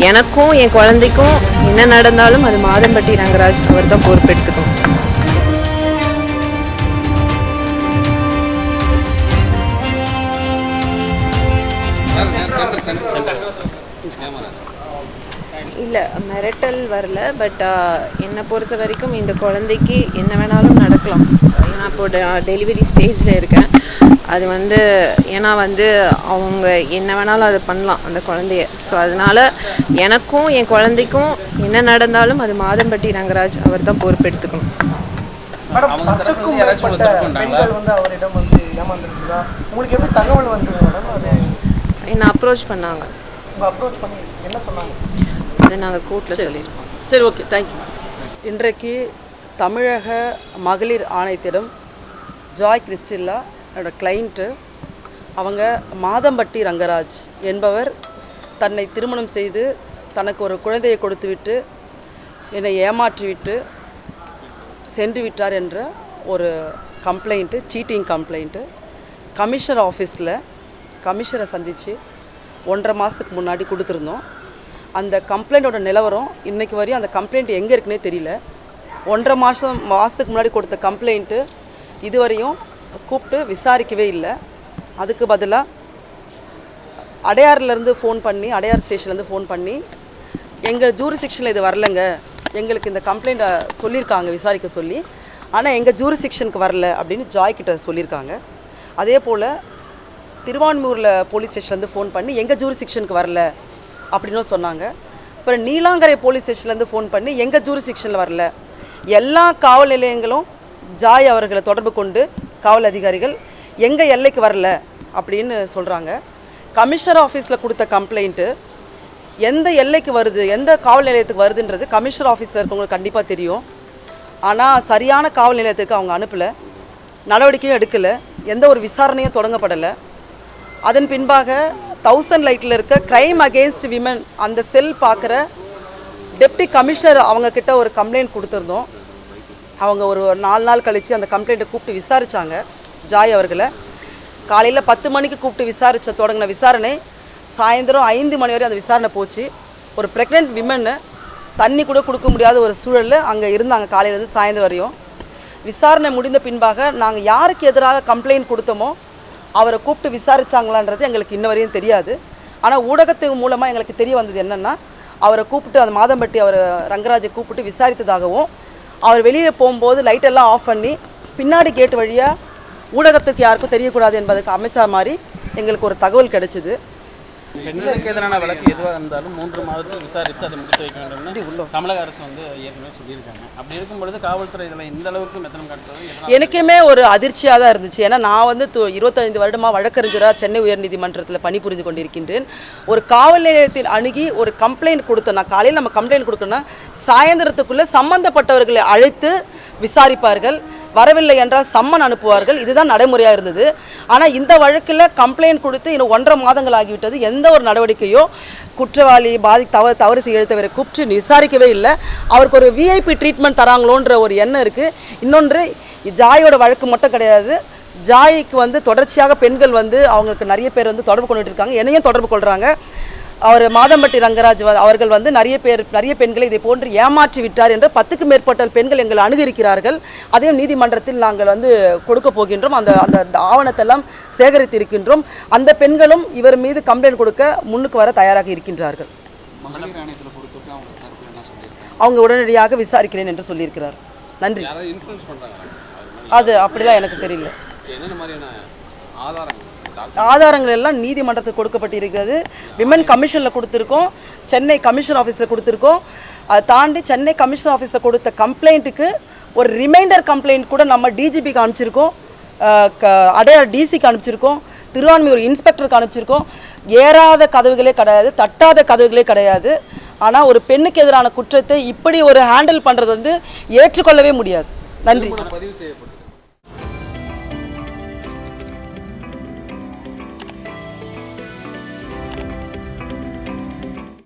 எனக்கும் என் குழந்தைக்கும் என்ன நடந்தாலும் அது மாதம்பட்டி ரங்கராஜ் அவர் தான் பொறுப்பெடுத்துக்கணும் இல்லை மிரட்டல் வரல பட் என்னை பொறுத்த வரைக்கும் இந்த குழந்தைக்கு என்ன வேணாலும் நடக்கலாம். ஏன்னா இப்போ டெலிவரி ஸ்டேஜில் இருக்கேன். அது வந்து ஏன்னா வந்து அவங்க என்ன வேணாலும் அதை பண்ணலாம் அந்த குழந்தைய. ஸோ அதனால எனக்கும் என் குழந்தைக்கும் என்ன நடந்தாலும் அது மாதம்பட்டி ரங்கராஜ் அவர் தான் பொறுப்பெடுத்துக்கணும். என்னை அப்ரோச் பண்ணாங்க. அப்ரோச் பண்ணி என்ன சொன்னாங்க? அதை நாங்கள் கோர்ட்டில் சொல்லியிருக்கோம் சரி ஓகே தேங்க்யூ இன்றைக்கு தமிழக மகளிர் ஆணையத்திடம் ஜாய் கிறிஸ்டில்லா என்னோட கிளைண்ட்டு அவங்க மாதம்பட்டி ரங்கராஜ் என்பவர் தன்னை திருமணம் செய்து தனக்கு ஒரு குழந்தையை கொடுத்துவிட்டு என்னை ஏமாற்றிவிட்டு சென்று விட்டார் என்ற ஒரு கம்ப்ளைண்ட்டு சீட்டிங் கம்ப்ளைண்ட்டு கமிஷனர் ஆஃபீஸில் கமிஷனரை சந்தித்து ஒன்றரை மாதத்துக்கு முன்னாடி கொடுத்துருந்தோம். அந்த கம்ப்ளைண்ட்டோட நிலவரம் இன்றைக்கு வரையும் அந்த கம்ப்ளைண்ட் எங்கே இருக்குன்னே தெரியல. ஒன்றரை மாதம் மாதத்துக்கு முன்னாடி கொடுத்த கம்ப்ளைண்ட்டு இதுவரையும் கூப்பிட்டு விசாரிக்கவே இல்லை. அதுக்கு பதிலாக அடையார்லேருந்து ஃபோன் பண்ணி அடையார் ஸ்டேஷன்லேருந்து ஃபோன் பண்ணி எங்கள் ஜூரிசிக்ஷனில் இது வரலங்க. எங்களுக்கு இந்த கம்ப்ளைண்ட்டை சொல்லியிருக்காங்க விசாரிக்க சொல்லி. ஆனால் எங்கள் ஜூரிசிக்ஷனுக்கு வரல அப்படின்னு ஜாய் கிட்ட சொல்லியிருக்காங்க. அதே போல் திருவான்மூரில் போலீஸ் ஸ்டேஷன்லேருந்து ஃபோன் பண்ணி எங்கள் ஜூரிசிக்ஷனுக்கு வரல அப்படின்னும் சொன்னாங்க. அப்புறம் நீலாங்கரை போலீஸ் ஸ்டேஷன்லேருந்து ஃபோன் பண்ணி எங்கள் ஜூரிசிக்ஷனில் வரல. எல்லா காவல் நிலையங்களும் ஜாய் அவர்களை தொடர்பு கொண்டு காவல் அதிகாரிகள் எங்கள் எல்லைக்கு வரல அப்படின்னு சொல்கிறாங்க கமிஷனர் ஆஃபீஸில் கொடுத்த கம்ப்ளைண்ட்டு எந்த எல்லைக்கு வருது எந்த காவல் நிலையத்துக்கு வருதுன்றது கமிஷனர் ஆஃபீஸில் இருக்கவங்களுக்கு கண்டிப்பாக தெரியும். ஆனால் சரியான காவல் நிலையத்துக்கு அவங்க அனுப்பலை. நடவடிக்கையும் எடுக்கலை. எந்த ஒரு விசாரணையும் தொடங்கப்படலை. அதன் பின்பாக தௌசண்ட் லைட்டில் இருக்க க்ரைம் அகேன்ஸ்ட் விமன் அந்த செல் பார்க்குற டெப்டி கமிஷனர் அவங்கக்கிட்ட ஒரு கம்ப்ளைண்ட் கொடுத்துருந்தோம். அவங்க ஒரு நாலு நாள் கழித்து அந்த கம்ப்ளைண்ட்டை கூப்பிட்டு விசாரித்தாங்க ஜாய் அவர்களை. காலையில் பத்து மணிக்கு கூப்பிட்டு விசாரித்த தொடங்கின விசாரணை சாயந்தரம் ஐந்து மணி வரை அந்த விசாரணை போச்சு. ஒரு ப்ரெக்னென்ட் விமன்னு தண்ணி கூட கொடுக்க முடியாத ஒரு சூழலில் அங்கே இருந்தாங்க காலையிலேருந்து சாயந்தரம் வரையும். விசாரணை முடிந்த பின்பாக நாங்கள் யாருக்கு எதிராக கம்ப்ளைண்ட் கொடுத்தோமோ அவரை கூப்பிட்டு விசாரிச்சாங்களான்றது எங்களுக்கு இன்ன வரையும் தெரியாது. ஆனால் ஊடகத்தின் மூலமாக எங்களுக்கு தெரிய வந்தது என்னென்னா அவரை கூப்பிட்டு அந்த மாதம்பட்டி அவர் ரங்கராஜை கூப்பிட்டு விசாரித்ததாகவும் அவர் வெளியில் போகும்போது லைட்டெல்லாம் ஆஃப் பண்ணி பின்னாடி கேட் வழியாக ஊடகத்துக்கு யாருக்கும் தெரியக்கூடாது என்பதுக்கு அமைச்சா மாதிரி எங்களுக்கு ஒரு தகவல் கிடைச்சிது. பெண்களுக்கு எதிரான வழக்கு எதுவாக இருந்தாலும் மூன்று மாதத்தில் விசாரித்து அதை முடித்து வைக்க வேண்டும்னு தமிழக அரசு வந்து ஏற்கனவே சொல்லியிருக்காங்க. அப்படி இருக்கும் பொழுது காவல்துறை இதில் இந்த அளவுக்கு மெத்தனம் காட்டுறது எனக்குமே ஒரு அதிர்ச்சியாக தான் இருந்துச்சு. ஏன்னா நான் வந்து இருபத்தைந்து வருடமாக வழக்கறிஞராக சென்னை உயர்நீதிமன்றத்தில் பணிபுரிந்து கொண்டிருக்கின்றேன். ஒரு காவல் நிலையத்தில் அணுகி ஒரு கம்ப்ளைண்ட் கொடுத்தோம் நான் காலையில் நம்ம கம்ப்ளைண்ட் கொடுக்கணும்னா சாயந்தரத்துக்குள்ளே சம்பந்தப்பட்டவர்களை அழைத்து விசாரிப்பார்கள். வரவில்லை என்றால் சம்மன் அனுப்புவார்கள். இதுதான் நடைமுறையாக இருந்தது. ஆனால் இந்த வழக்கில் கம்ப்ளைண்ட் கொடுத்து இன்னும் ஒன்றரை மாதங்கள் ஆகிவிட்டது. எந்த ஒரு நடவடிக்கையோ குற்றவாளி பாதி தவறு தவறு செய்ய கூப்பிட்டு விசாரிக்கவே இல்லை. அவருக்கு ஒரு விஐபி ட்ரீட்மெண்ட் தராங்களோன்ற ஒரு எண்ணம் இருக்குது இன்னொன்று ஜாயோட வழக்கு மட்டும் கிடையாது. ஜாய்க்கு வந்து தொடர்ச்சியாக பெண்கள் வந்து அவங்களுக்கு நிறைய பேர் வந்து தொடர்பு கொண்டுட்டு இருக்காங்க. என்னையும் தொடர்பு கொள்கிறாங்க அவர் மாதம்பட்டி ரங்கராஜ் அவர்கள் வந்து நிறைய பேர் நிறைய பெண்களை இதை போன்று ஏமாற்றி விட்டார் என்று பத்துக்கு மேற்பட்ட பெண்கள் எங்களை அணுகியிருக்கிறார்கள். அதையும் நீதிமன்றத்தில் நாங்கள் வந்து கொடுக்க போகின்றோம். அந்த அந்த ஆவணத்தெல்லாம் சேகரித்திருக்கின்றோம். அந்த பெண்களும் இவர் மீது கம்ப்ளைண்ட் கொடுக்க முன்னுக்கு வர தயாராக இருக்கின்றார்கள். அவங்க உடனடியாக விசாரிக்கிறேன் என்று சொல்லியிருக்கிறார். நன்றி. அது அப்படிலாம் எனக்கு தெரியல. ஆதாரங்கள் எல்லாம் நீதிமன்றத்துக்கு கொடுக்கப்பட்டிருக்கிறது. விமன் கமிஷனில் கொடுத்துருக்கோம். சென்னை கமிஷன் ஆஃபீஸில் கொடுத்துருக்கோம். அதை தாண்டி சென்னை கமிஷன் ஆஃபீஸில் கொடுத்த கம்ப்ளைண்ட்டுக்கு ஒரு ரிமைண்டர் கம்ப்ளைண்ட் கூட நம்ம டிஜிபிக்கு அனுப்பிச்சிருக்கோம். க- அடையார் டிசிக்கு அனுப்பிச்சிருக்கோம். திருவான்மையூர் இன்ஸ்பெக்டருக்கு அனுப்பிச்சிருக்கோம். ஏறாத கதவுகளே கிடையாது தட்டாத கதவுகளே கிடையாது. ஆனால் ஒரு பெண்ணுக்கு எதிரான குற்றத்தை இப்படி ஒரு ஹேண்டில் பண்ணுறது வந்து ஏற்றுக்கொள்ளவே முடியாது. நன்றி. பதிவு செய்யப்படும்